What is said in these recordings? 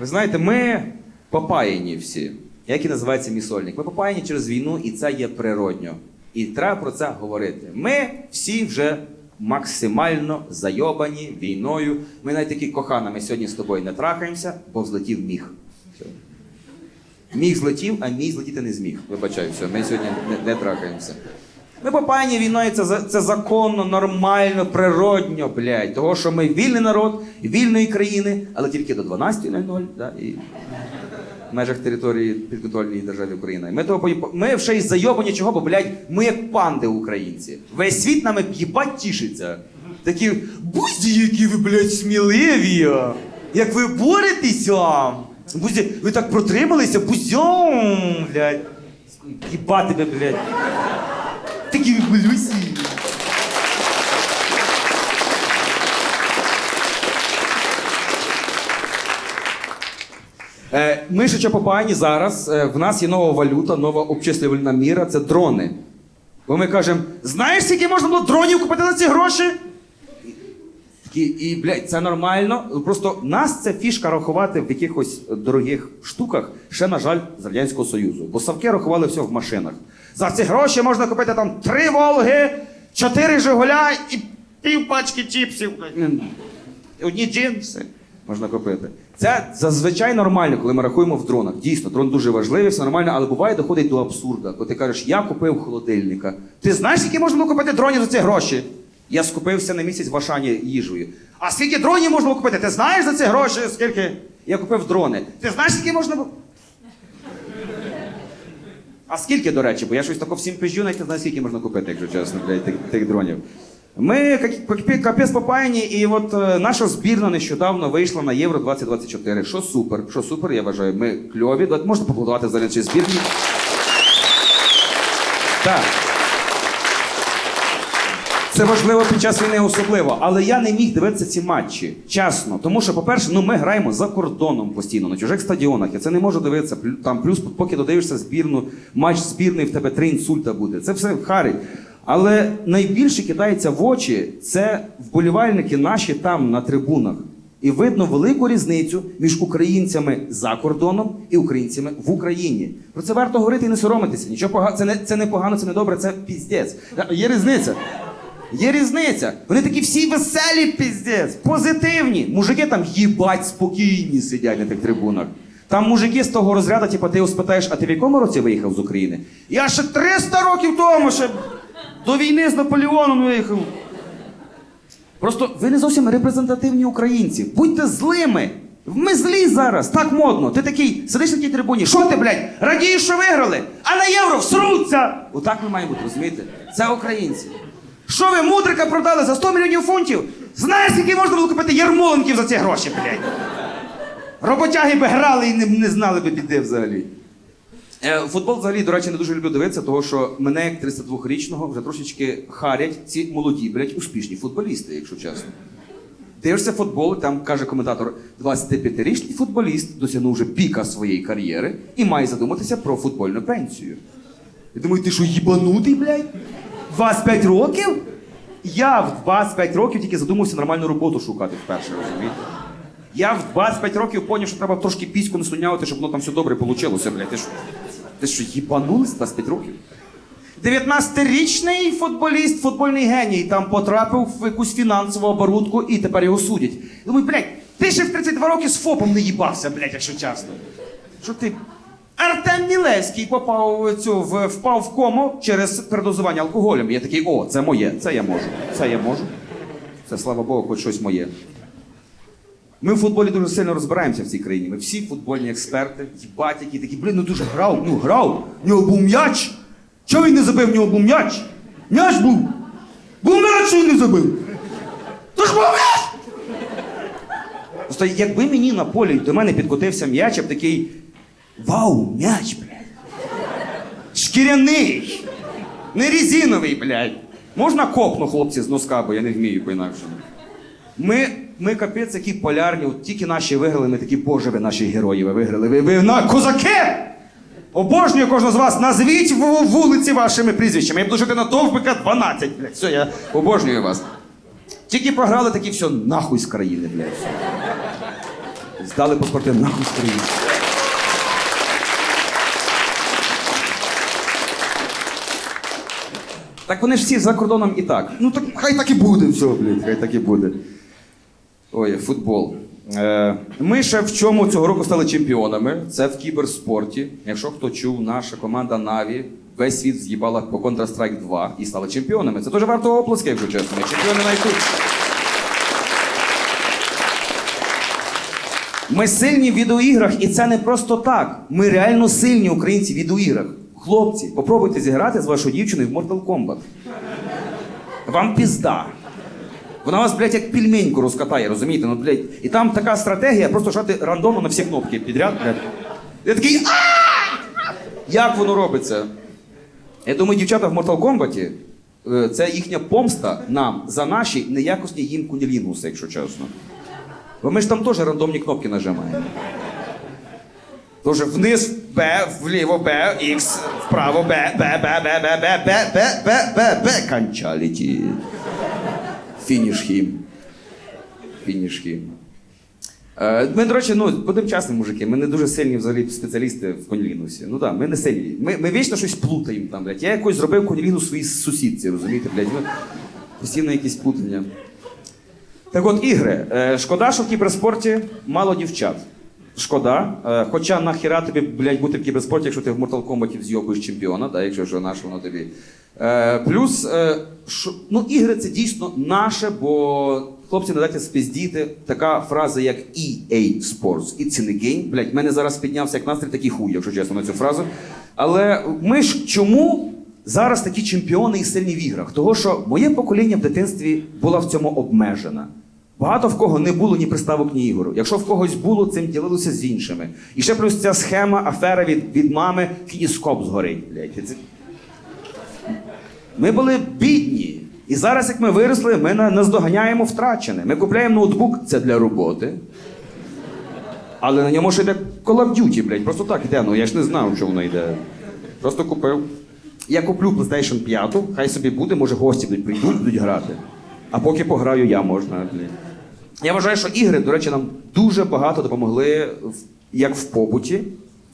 Ви знаєте, ми попаяні всі, як і називається мій сольник. Ми попаяні через війну, і це є природньо. І треба про це говорити. Ми всі вже максимально зайобані війною. Ми навіть такі кохана, ми сьогодні з тобою не трахаємося, бо взлетів міг. Міг злетів, а мій злетіти не зміг. Вибачаю, все, ми сьогодні не, не трахаємося. Ми попаяні війною, це, це законно, нормально, природньо, блядь. Того, що ми вільний народ, вільної країни, але тільки до 12.00, да, і в межах території підконтрольної держави Україна. Ми, того, ми вже й зайобані чого, бо, блядь, ми як панди українці. Весь світ нами їбать тішиться. Такі бузі, які ви, блядь, сміливі. Як ви боретеся. Бузі, ви так протрималися, бузьом, блядь. Їбати тебе, блядь. Такі блюсі. Е, ми ще попаяні зараз. Е, в нас є нова валюта, нова обчислювальна міра це дрони. Бо ми кажемо, знаєш, скільки можна було дронів купити за ці гроші? І, і блядь, це нормально. Просто нас це фішка рахувати в якихось дорогих штуках, ще, на жаль, з Радянського Союзу. Бо Савки рахували все в машинах. За ці гроші можна купити там три Волги, чотири Жигуля і пів пачки чіпсів. Одні джинси можна купити. Це зазвичай нормально, коли ми рахуємо в дронах. Дійсно, дрон дуже важливий, все нормально, але буває доходить до абсурда. Коли ти кажеш, я купив холодильника. Ти знаєш, скільки можна купити дронів за ці гроші? Я скупився на місяць в Ашані їжею. А скільки дронів можна купити? Ти знаєш за ці гроші? Скільки? Я купив дрони. Ти знаєш, скільки можна було? А скільки, до речі, бо я щось тако всім пизжу, навіть не знаю, скільки можна купити, якщо чесно, блядь, тих, тих дронів. Ми капець попаяні, і от е, наша збірна нещодавно вийшла на Євро 2024. Що супер, що супер, я вважаю. Ми кльові. Давайте Можна поплодувати за наші збірні. Так. Це важливо під час війни особливо, але я не міг дивитися ці матчі. Чесно. Тому що, по-перше, ну ми граємо за кордоном постійно, на чужих стадіонах. Я це не можу дивитися. Там плюс, поки додивишся збірну, матч збірної, в тебе три інсульта буде. Це все харить. Але найбільше кидається в очі це вболівальники наші там на трибунах. І видно велику різницю між українцями за кордоном і українцями в Україні. Про це варто говорити і не соромитися. Нічого пога... це не це не погано, це не добре, це піздець. Є різниця. Є різниця. Вони такі всі веселі, піздець, позитивні. Мужики там їбать спокійні сидять на тих трибунах. Там мужики з того розряду, типу, ти спитаєш, а ти в якому році виїхав з України? Я ще 300 років тому, ще до війни з Наполеоном виїхав. Просто ви не зовсім репрезентативні українці. Будьте злими. Ми злі зараз, так модно. Ти такий, сидиш на тій трибуні, що ти, блядь, радієш, що виграли, а на євро всруться. Отак ми маємо бути, розумієте? Це українці. Що ви мудрика продали за 100 мільйонів фунтів? Знаєш, скільки можна було купити ярмоленків за ці гроші, блядь? Роботяги би грали і не, не знали би біди взагалі. Е, Футбол взагалі, до речі, не дуже люблю дивитися, того що мене, як 32-річного, вже трошечки харять ці молоді, блядь, успішні футболісти, якщо чесно. Дивишся футбол, там каже коментатор, 25-річний футболіст досягнув вже піка своєї кар'єри і має задуматися про футбольну пенсію. Я думаю, ти що, їбанутий, блядь? 25 років? Я в 25 років тільки задумався нормальну роботу шукати вперше, розумієте? Я в 25 років поняв, що треба трошки піську наслюнявити, щоб воно там все добре вийшло, блядь. Ти що, ти що, їбанулись 25 років? 19-річний футболіст, футбольний геній, там потрапив в якусь фінансову оборудку і тепер його судять. Думаю, блядь, ти ще в 32 роки з ФОПом не їбався, блядь, якщо чесно. Що ти. Артем Мілевський попав цю, в, впав в кому через передозування алкоголем. Я такий, о, це моє, це я можу. Це я можу. Це слава Богу, хоч щось моє. Ми в футболі дуже сильно розбираємося в цій країні. Ми всі футбольні експерти, їбать, які такі, блін, ну дуже грав, ну грав, в нього був м'яч. Чого він не забив, в нього був м'яч? М'яч був. Був м'яч, він не забив. То ж був м'яч! Просто якби мені на полі до мене підкотився м'яч, я б такий. Вау, м'яч, блядь. Шкіряний. Не резиновий, блядь. Можна копну, хлопці, з носка, бо я не вмію по-інакшому. Ми, ми капець, які полярні, от тільки наші виграли, ми такі, боже, ви наші герої, ви виграли. Ви, ви на козаки! Обожнюю кожного з вас, назвіть вулиці вашими прізвищами. Я буду жити на Довбика 12, блядь. Все, я обожнюю вас. Тільки програли, такі все, нахуй з країни, блядь. Здали паспорти нахуй з країни. Так вони ж всі за кордоном і так. Ну так хай так і буде, все, блін, хай так і буде. Ой, футбол. Е, ми ще в чому цього року стали чемпіонами. Це в кіберспорті. Якщо хто чув, наша команда Наві весь світ з'їбала по Counter-Strike 2 і стали чемпіонами. Це дуже варто оплески, якщо чесно. Ми чемпіони найкрутші. Ми сильні в відеоіграх, і це не просто так. Ми реально сильні українці в відеоіграх. Хлопці, попробуйте зіграти з вашою дівчиною в Mortal Kombat. Вам пізда. Вона вас, блядь, як пельменьку розкатає, розумієте? Ну, блядь. І там така стратегія, просто шати рандомно на всі кнопки підряд, блядь. Я такий. «А!» Як воно робиться? Я думаю, дівчата в Mortal Kombat е, це їхня помста нам за наші неякісні їм кунілінгуси, якщо чесно. Бо ми ж там теж рандомні кнопки нажимаємо. Тож вниз Б, вліво Б, Х, вправо Б, Б, Б, Б, Б, Б, Б, Б, Б, Б, Б, кончаліті. Фініш хім. Фініш хім. Е, Ми, до речі, ну, будемо чесними, мужики, ми не дуже сильні взагалі спеціалісти в конілінусі. Ну так, ми не сильні. Ми, ми вічно щось плутаємо там, блядь. Я якось зробив конілінус своїй сусідці, розумієте, блядь. Ми постійно якісь плутання. Так от, ігри. Е, шкода, що в кіберспорті мало дівчат. Шкода. Е, хоча нахіра тобі, блядь, бути в кіберспорті, якщо ти в Mortal Kombat зйобуєш чемпіона, да, якщо що наше воно тобі. Е, плюс, е, ну, ігри це дійсно наше, бо хлопці, не дайте спіздіти. Така фраза, як EA Sports, It's in the game. Блядь, в мене зараз піднявся як настрій, такий хуй, якщо чесно, на цю фразу. Але ми ж чому зараз такі чемпіони і сильні в іграх? Того, що моє покоління в дитинстві було в цьому обмежено. Багато в кого не було ні приставок, ні ігор. Якщо в когось було, цим ділилося з іншими. І ще плюс ця схема, афера від, від мами, кініскоп згорить. Блядь. Ми були бідні. І зараз, як ми виросли, ми наздоганяємо втрачене. Ми купляємо ноутбук, це для роботи. Але на ньому ще йде Call of Duty, блядь. Просто так йде. Ну я ж не знав, що воно йде. Просто купив. Я куплю PlayStation 5, хай собі буде, може гості будуть прийдуть, будуть грати. А поки пограю я можна. Я вважаю, що ігри, до речі, нам дуже багато допомогли як в побуті.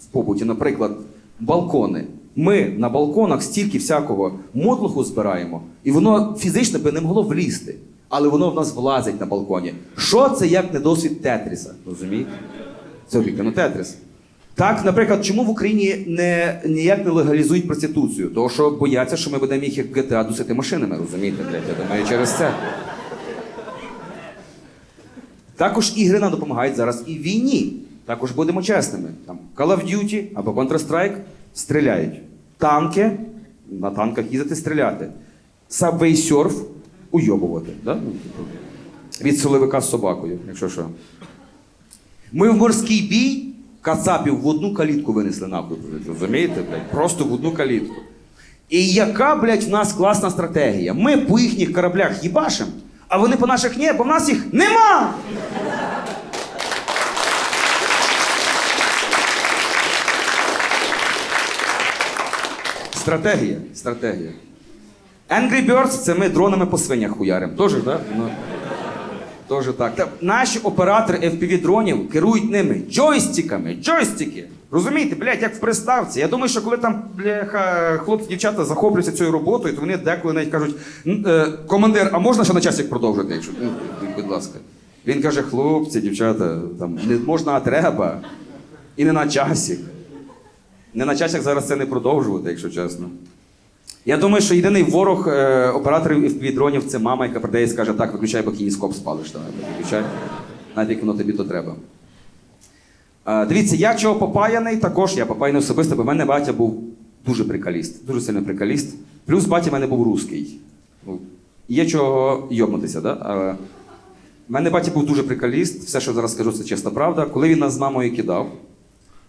В побуті, наприклад, балкони. Ми на балконах стільки всякого мотлуху збираємо, і воно фізично би не могло влізти. Але воно в нас влазить на балконі. Що це як не досвід Тетріса? Розумієте? Це об'єктивно Тетріс. Так, наприклад, чому в Україні не, ніяк не легалізують проституцію? Тому що бояться, що ми будемо їх як GTA дусити машинами, розумієте, блядь? Я думаю, через це. Також ігри нам допомагають зараз і війні. Також будемо чесними. Там Call of Duty або Counter-Strike стріляють. Танки на танках їздити стріляти. Subway Surf уйобувати. Да? Від силовика з собакою, якщо що. Ми в морський бій кацапів в одну калітку винесли нахуй. Розумієте, блядь? Просто в одну калітку. І яка, блядь, в нас класна стратегія? Ми по їхніх кораблях їбашим, а вони по наших ні, бо в нас їх нема. Стратегія. Стратегія. Angry Birds це ми дронами по свинях хуярим. Тоже, так? Да? Тоже так. Та наші оператори FPV дронів керують ними джойстиками. Джойстики. Розумієте, блядь, як в приставці. Я думаю, що коли там бляха, хлопці, дівчата захоплюються цією роботою, то вони деколи навіть кажуть: е, командир, а можна ще на часик продовжити? Якщо ну, будь ласка. Він каже: хлопці, дівчата, там не можна, а треба. І не на часик. Не на часик зараз це не продовжувати, якщо чесно. Я думаю, що єдиний ворог е, операторів FPV-дронів це мама, яка прийде і скаже, так, виключай, бо кініскоп спалиш. Виключай. Навіть як воно тобі то треба. Е, дивіться, я чого попаяний, також я попаяний особисто, бо в мене батя був дуже прикаліст, дуже сильно прикаліст. Плюс батя в мене був русський. Ну, Є чого йобнутися, да? Але в мене батя був дуже прикаліст, все, що зараз скажу, це чиста правда. Коли він нас з мамою кидав,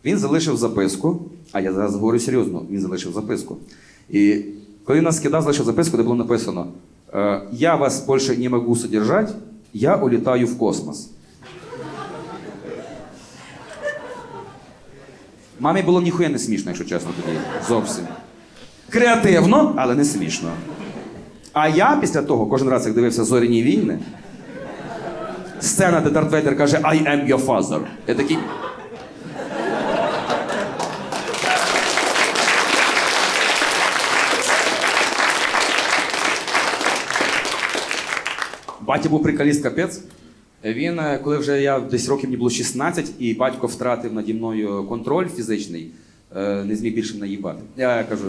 він залишив записку, а я зараз говорю серйозно, він залишив записку. І коли нас кидав, залишив записку, де було написано: е, Я вас більше не можу содержати, я улітаю в космос. Мамі було ніхуя не смішно, якщо чесно тоді. Зовсім. Креативно, але не смішно. А я після того, кожен раз, як дивився зоряні війни, сцена, де Дарт Вейдер каже I am your father. Я такий. Батя був приколіст капець. Він, е, коли вже я десь років мені було 16, і батько втратив наді мною контроль фізичний, е, не зміг більше мене їбати. Я кажу,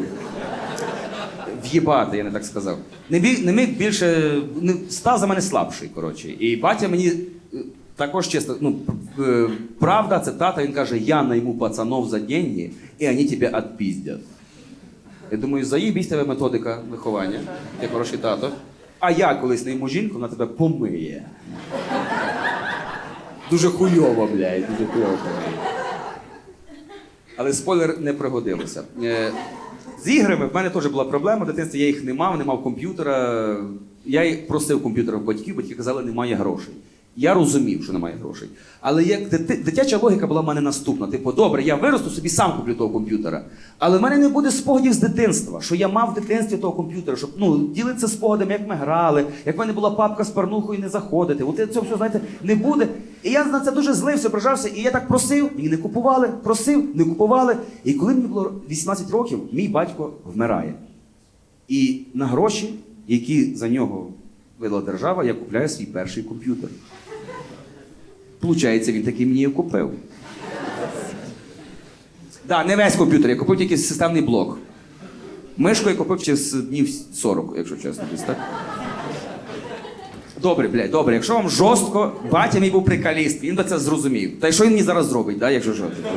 в'їбати, я не так сказав. Не міг, не міг більше, не, став за мене слабший, коротше. І батя мені е, також чесно, ну, правда, це тата, він каже, я найму пацанов за деньги, і вони тебе відпіздять. Я думаю, заїбісь тебе методика виховання, ти хороший тато. А я колись найму жінку, вона тебе помиє. Дуже хуйово, блядь, дуже хуйово. Але спойлер не пригодилося. Е, З іграми в мене теж була проблема. В дитинстві я їх не мав, не мав комп'ютера. Я просив комп'ютера в батьків, батьки казали, немає грошей. Я розумів, що немає грошей. Але як дитяча логіка була в мене наступна: типу, добре, я виросту собі сам куплю того комп'ютера. Але в мене не буде спогадів з дитинства, що я мав в дитинстві того комп'ютера, щоб ну, ділитися спогадами, як ми грали, як в мене була папка з парнухою не заходити. От це все, знаєте, не буде. І я на це дуже злився, ображався, і я так просив, мені не купували, просив, не купували. І коли мені було 18 років, мій батько вмирає. І на гроші, які за нього видала держава, я купляю свій перший комп'ютер. Получається, він такий мені купив. Так, да, не весь комп'ютер, я купив тільки системний блок. Мишку я купив через днів 40, якщо чесно. Так? Добре, блядь, добре, якщо вам жорстко, батя мій був прикаліст, він би це зрозумів. Та й що він мені зараз зробить, да, якщо жорстко?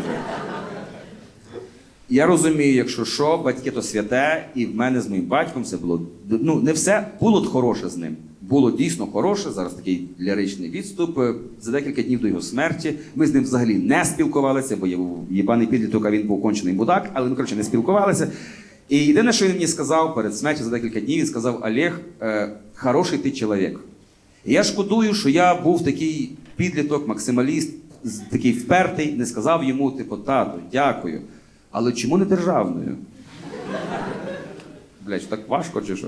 Я розумію, якщо що, батьки то святе, і в мене з моїм батьком все було. Ну, не все було хороше з ним. Було дійсно хороше. Зараз такий ліричний відступ. Е, За декілька днів до його смерті ми з ним взагалі не спілкувалися, бо я був єбаний підліток, а він був кончений мудак, але ми коротше не спілкувалися. І єдине, що він мені сказав перед смертю за декілька днів, він сказав: Олег, е, хороший ти чоловік. І я шкодую, що я був такий підліток, максималіст, такий впертий, не сказав йому, типу, тату, дякую. Але чому не державною? Блять, так важко чи що?